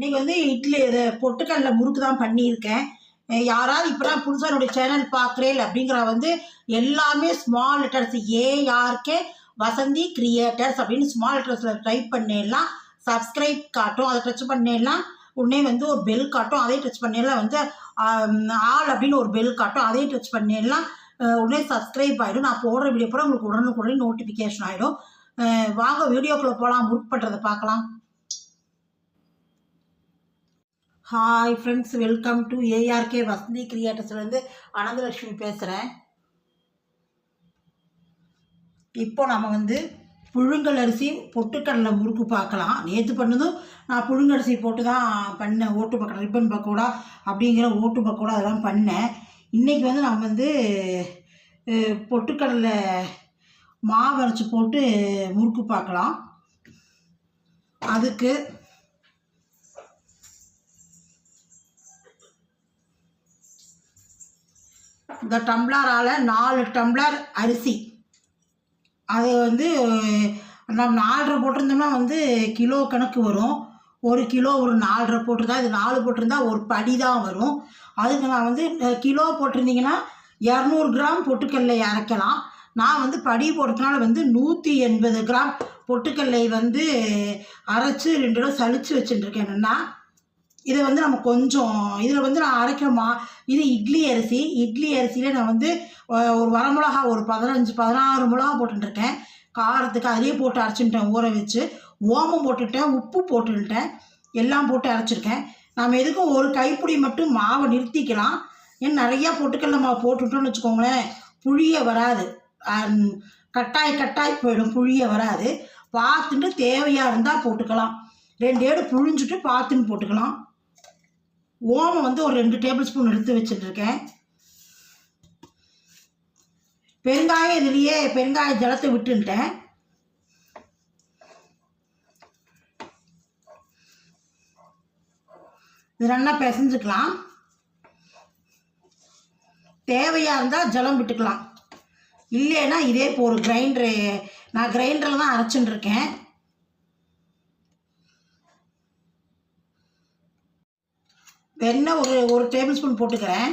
இன்னைக்கு வந்து இட்லி இது பொட்டுக்கடலை முறுக்கு தான் பண்ணியிருக்கேன். யாராவது இப்போ தான் புதுசாக என்னுடைய சேனல் பார்க்குறேன் அப்படிங்கிற வந்து எல்லாமே small letters ARK Vasanthi creators அப்படின்னு ஸ்மால் லெட்டர்ஸில் டைப் பண்ணிடலாம் சப்ஸ்கிரைப் காட்டும். அதை டச் பண்ணிடலாம் உடனே வந்து ஒரு பெல் காட்டும். அதையும் டச் பண்ணிடலாம் வந்து ஆள் அப்படின்னு ஒரு பெல் காட்டும். அதையும் டச் பண்ணிடலாம் உடனே சப்ஸ்கிரைப் ஆகிடும் நான் போடுற வீடியோ பூரா உங்களுக்கு உடனுக்குடனே நோட்டிஃபிகேஷன் ஆகிடும் வாங்க வீடியோக்குள்ளே போகலாம் புக் பண்ணுறதை பார்க்கலாம். Hi friends welcome to ARK Vasanthi கிரியேட்டர்ஸ்லேருந்து Ananthalakshmi பேசுகிறேன் இப்போ நம்ம வந்து புழுங்கல் அரிசி பொட்டுக்கடலை முறுக்கு பார்க்கலாம். நேற்று பண்ணதும் நான் புழுங்கரிசி போட்டு தான் பண்ணேன். ஓட்டு பக்கோடா ரிப்பன் பக்கோடா அப்படிங்கிற ஓட்டு பக்கோடா அதெல்லாம் பண்ணேன். இன்றைக்கி வந்து நம்ம வந்து பொட்டுக்கடலை மாவு அரைச்சி போட்டு முறுக்கு பார்க்கலாம். அதுக்கு இந்த டம்ளரால் நாலு டம்ளர் அரிசி. அது வந்து நம்ம நாலரை போட்டிருந்தோம்னா வந்து கிலோ கணக்கு வரும். ஒரு கிலோ ஒரு நாலரை போட்டிருந்தா இது நாலு போட்டிருந்தா ஒரு படி தான் வரும். அதுக்கு நான் வந்து கிலோ போட்டிருந்தீங்கன்னா இரநூறு கிராம் பொட்டுக்கல்லை அரைக்கலாம். நான் வந்து படி போடுறதுனால வந்து நூற்றி எண்பது கிராம் பொட்டுக்கல்லை வந்து அரைச்சி ரெண்டு கிலோ சளிச்சு வச்சுட்டுருக்கேன் என்னென்னா இதை வந்து நம்ம கொஞ்சம் இதில் வந்து நான் அரைக்கிற மா இது இட்லி அரிசி. இட்லி அரிசியில் நான் வந்து ஒரு வரமிளகா ஒரு பதினஞ்சு பதினாறு மிளகா போட்டுருக்கேன் காரத்துக்கு அதையே போட்டு அரைச்சிட்டேன் ஊற வச்சு. ஓமம் போட்டுட்டேன் உப்பு போட்டுட்டேன் எல்லாம் போட்டு அரைச்சிருக்கேன். நம்ம எதுக்கும் ஒரு கைப்பிடி மட்டும் மாவை நிறுத்திக்கலாம். ஏன் நிறையா பொட்டுக்கடல மாவு போட்டுட்டோம்னு வச்சுக்கோங்களேன் புளிய வராது. கட்டாய் கட்டாய் போயிடும் புளிய வராது. பார்த்துட்டு தேவையாக இருந்தால் போட்டுக்கலாம். ரெண்டு ஏடு புழிஞ்சிட்டு பார்த்துன்னு போட்டுக்கலாம். ஓமம் வந்து ஒரு ரெண்டு டேபிள் ஸ்பூன் எடுத்து வச்சுட்ருக்கேன் பெருங்காயம் இதுலேயே பெருங்காய ஜலத்தை விட்டுன்ட்டேன் இது நல்லா பிசைஞ்சுக்கலாம். தேவையாக இருந்தால் ஜலம் விட்டுக்கலாம். இல்லைன்னா இதே இப்போ ஒரு கிரைண்டரு நான் கிரைண்டரில் தான் அரைச்சுட்டுருக்கேன். வெண்ணெய் ஒரு ஒரு டேபிள் ஸ்பூன் போட்டுக்கிறேன்.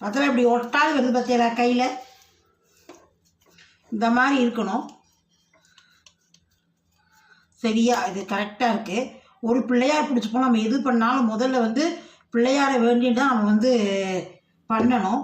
பார்த்தா இப்படி ஒட்டாது வருது பார்த்தீங்களா கையில்? இந்த மாதிரி இருக்கணும். சரியா? இது கரெக்டாக இருக்குது ஒரு பிள்ளையார் பிடிச்சிப்போம் நம்ம எது பண்ணாலும் முதல்ல வந்து பிள்ளையாரை வேண்டிட்டு தான் நம்ம வந்து பண்ணணும்.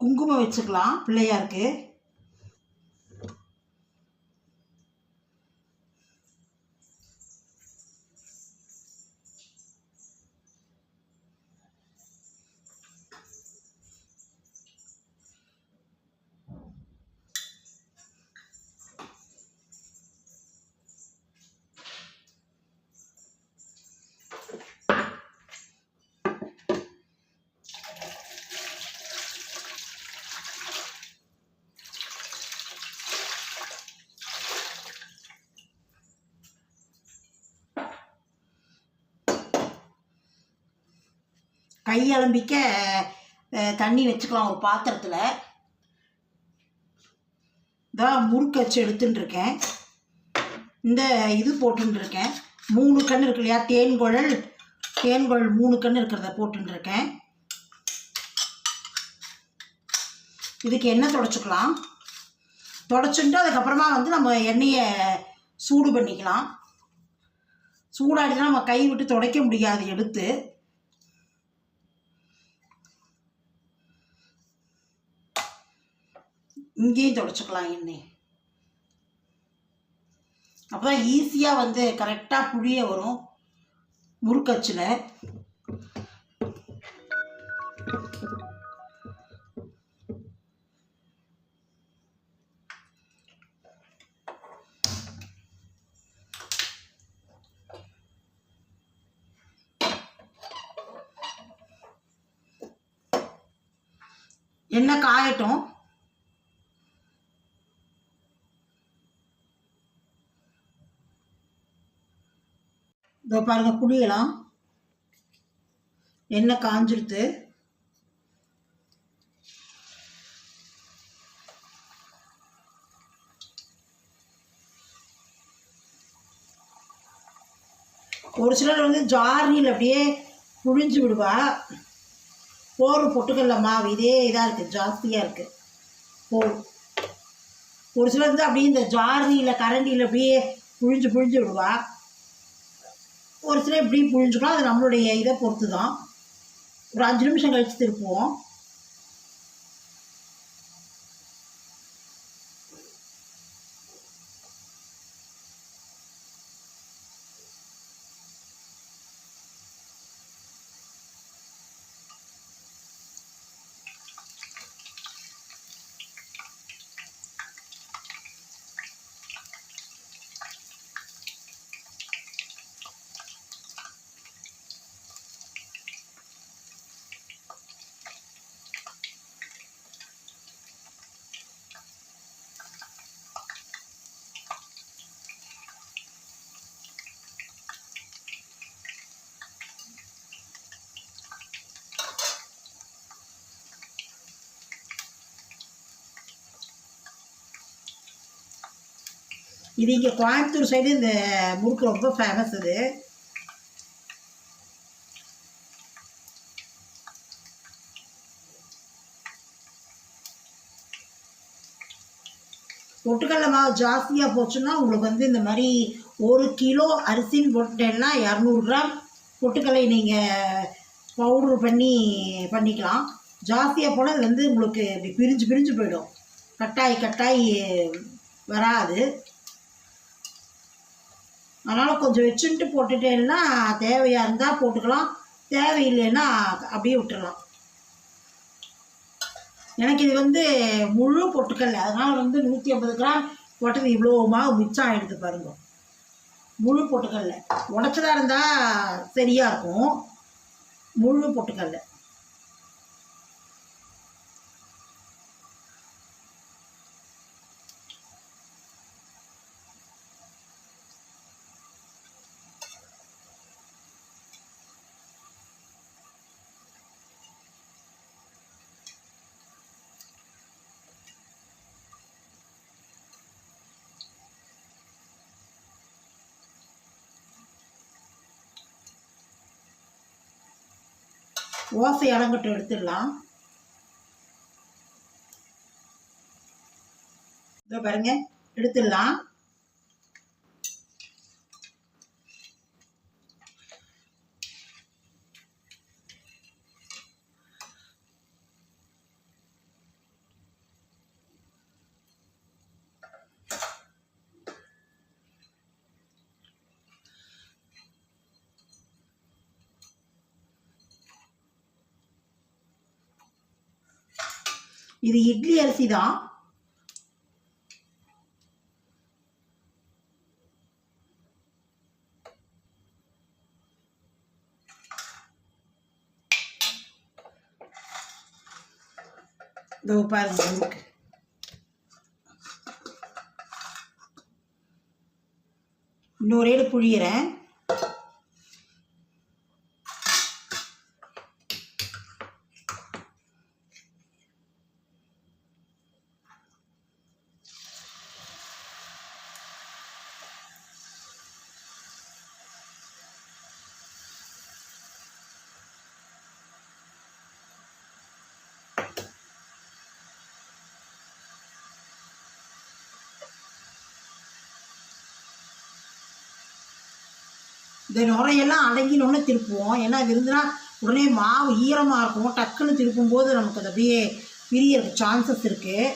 குங்குமம் வச்சுக்கலாம் பிள்ளையாருக்கு. கை அலம்பிக்க தண்ணி வச்சுக்கலாம் ஒரு பாத்திரத்தில். இதான் முறுக்கு வச்சு எடுத்துன்னு இருக்கேன் இந்த இது போட்டுருக்கேன் மூணு கண் இருக்கு இல்லையா? தேன்குழல் தேன்குழல் மூணு கண் இருக்கிறத போட்டுருக்கேன் இதுக்கு எண்ணெய் தொடச்சிக்கலாம். தொடச்சுட்டு அதுக்கப்புறமா வந்து நம்ம எண்ணெயை சூடு பண்ணிக்கலாம். சூடாடினா நம்ம கை விட்டு துடைக்க முடியாது எடுத்து. இங்கேயும் தொடச்சிக்கலாம் எண்ணெய் அப்போ தான் ஈஸியாக வந்து கரெக்டாக புழிய வரும். முறுக்கச்சில். எண்ணெய் காயட்டும். இதோ பாருங்க புளியலாம் எண்ணெய் காஞ்சிருத்து. ஒரு சிலர் வந்து ஜார்னியில் அப்படியே புழிஞ்சு விடுவா. போர் பொட்டுக்கல்ல மாவு இதே இதாக இருக்குது ஜாஸ்தியாக இருக்குது போர். ஒரு சிலர் வந்து அப்படியே இந்த ஜார்னியில் கரண்டியில் அப்படியே புழிஞ்சு புழிஞ்சு விடுவா. ஒரு சிலர் இப்படியும் புரிஞ்சுக்கலாம் அது நம்மளுடைய இதை பொறுத்து தான் ஒரு அஞ்சு நிமிஷம் கழித்து திருப்புவோம். இது இங்கே கோயம்புத்தூர் சைடு இந்த முறுக்கு ரொம்ப ஃபேமஸ் இது பொட்டுக்கடலை மாவு ஜாஸ்தியாக போச்சுன்னா உங்களுக்கு வந்து இந்த மாதிரி ஒரு கிலோ அரிசின்னு போட்டேன்னா இரநூறு கிராம் பொட்டுக்கடலை நீங்கள் பவுட்ரு பண்ணி பண்ணிக்கலாம். ஜாஸ்தியாக போனால் இது வந்து உங்களுக்கு இப்படி பிரிஞ்சு பிரிஞ்சு போயிடும். கட்டாய் கட்டாய் வராது. அதனால் கொஞ்சம் வச்சுட்டு போட்டுட்டேன்னா தேவையாக இருந்தால் போட்டுக்கலாம். தேவையில்லைன்னா அப்படியே விட்டுடலாம் எனக்கு இது வந்து முழு பொட்டுக்கல்ல. அதனால் வந்து நூற்றி ஐம்பது கிராம் போட்டது இவ்வளோ மாவு மிச்சம் ஆகிடுது பாருங்க. முழு பொட்டுக்கல்ல. உடச்சதாக இருந்தால் சரியாக இருக்கும். முழு பொட்டுக்கல்ல. ஓசை அலங்கட்டும் எடுத்துடலாம். இதோ பாருங்க எடுத்துடலாம். இது இட்லி அரிசி தான். இதோ பாருங்க இன்னொரு ஏடு புழியிறேன். இந்த நுரையெல்லாம் அடங்கினோடனே திருப்புவோம். ஏன்னா விருந்தினா உடனே மாவு ஈரமாக இருக்கும். டக்குன்னு திருப்பும்போது நமக்கு அது அப்படியே பிரியறதுக்கு சான்சஸ் இருக்குது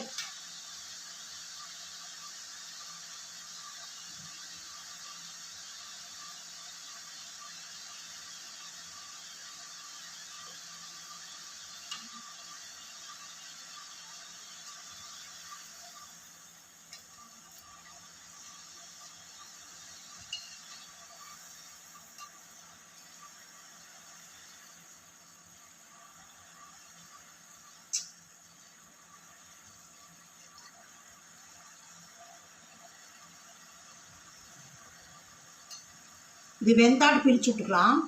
இது வெந்தாட்டு பிரித்து விட்டுக்கலாம்.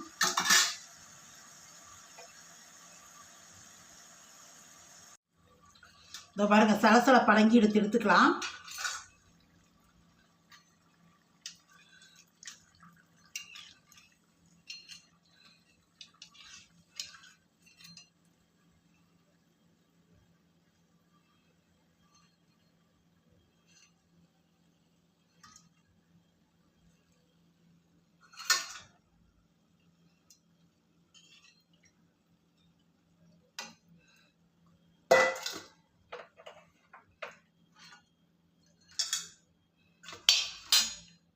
இதோ பாருங்கள் சலசல படங்கி எடுத்து எடுத்துக்கலாம்.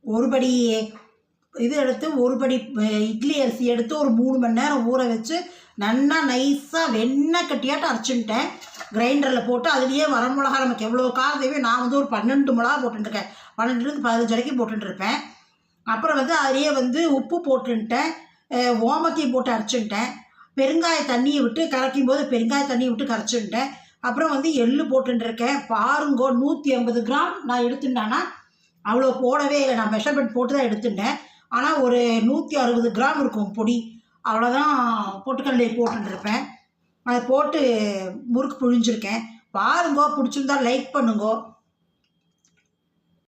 ஒரு படி இது எடுத்து ஒரு படி இட்லி அரிசி எடுத்து ஒரு மூணு மணி நேரம் ஊற வச்சு நல்லா நைஸாக வெண்ணெய் கட்டியாட்டம் அரைச்சுட்டேன் கிரைண்டரில் போட்டு அதுலேயே வரமிளகா நமக்கு எவ்வளோ காரம் தேவையோ நான் வந்து ஒரு பன்னெண்டு மிளகா போட்டுருக்கேன் பன்னெண்டுலேருந்து பதினஞ்சு வரைக்கும் போட்டுருப்பேன் அப்புறம் வந்து அதுலேயே வந்து உப்பு போட்டுன்ட்டேன் அஹ், ஓமத்தையும் போட்டு அரைச்சின்ட்டேன் பெருங்காய தண்ணியை விட்டு கரைக்கும் போது பெருங்காய தண்ணியை விட்டு கரைச்சின்ட்டேன் அப்புறம் வந்து எள்ளு போட்டுருக்கேன் பாருங்கோ நூற்றி ஐம்பது கிராம் நான் எடுத்துட்டேன்னா அவ்வளோ போடவே இல்லை. நான் மெஷர்மெண்ட் போட்டு தான் எடுத்துட்டேன். ஆனால் ஒரு நூற்றி அறுபது கிராம் இருக்கும் பொடி. அவ்வளோதான் பொட்டுக்கடலை போட்டுருப்பேன் அதை போட்டு முறுக்கு புழிஞ்சிருக்கேன். பாருங்கோ பிடிச்சிருந்தா லைக் பண்ணுங்கோ.